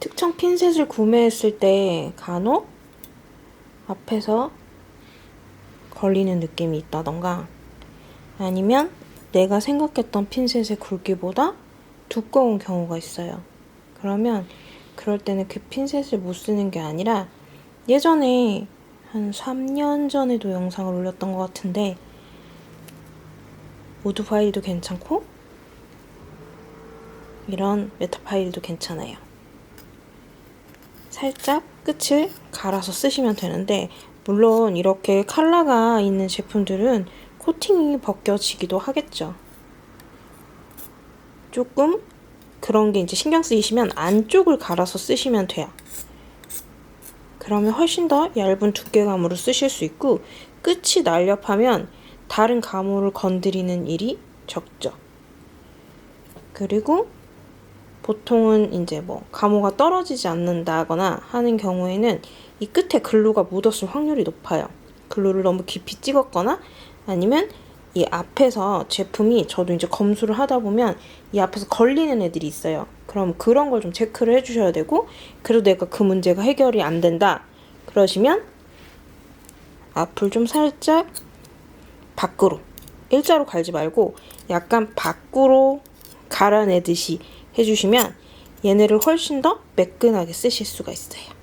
특정 핀셋을 구매했을 때 간혹 앞에서 걸리는 느낌이 있다던가 아니면 내가 생각했던 핀셋의 굵기보다 두꺼운 경우가 있어요. 그러면 그럴 때는 그 핀셋을 못 쓰는 게 아니라 예전에 한 3년 전에도 영상을 올렸던 것 같은데 모드 파일도 괜찮고 이런 메타 파일도 괜찮아요. 살짝 끝을 갈아서 쓰시면 되는데 물론 이렇게 칼라가 있는 제품들은 코팅이 벗겨지기도 하겠죠. 조금 그런 게 이제 신경 쓰이시면 안쪽을 갈아서 쓰시면 돼요. 그러면 훨씬 더 얇은 두께감으로 쓰실 수 있고 끝이 날렵하면 다른 가물을 건드리는 일이 적죠. 그리고 보통은 이제 뭐 가모가 떨어지지 않는다거나 하는 경우에는 이 끝에 글루가 묻었을 확률이 높아요. 글루를 너무 깊이 찍었거나 아니면 이 앞에서 제품이 저도 이제 검수를 하다 보면 이 앞에서 걸리는 애들이 있어요. 그럼 그런 걸 좀 체크를 해주셔야 되고 그래도 내가 그 문제가 해결이 안 된다 그러시면 앞을 좀 살짝 밖으로 일자로 갈지 말고 약간 밖으로 갈아내듯이 해주시면 얘네를 훨씬 더 매끈하게 쓰실 수가 있어요.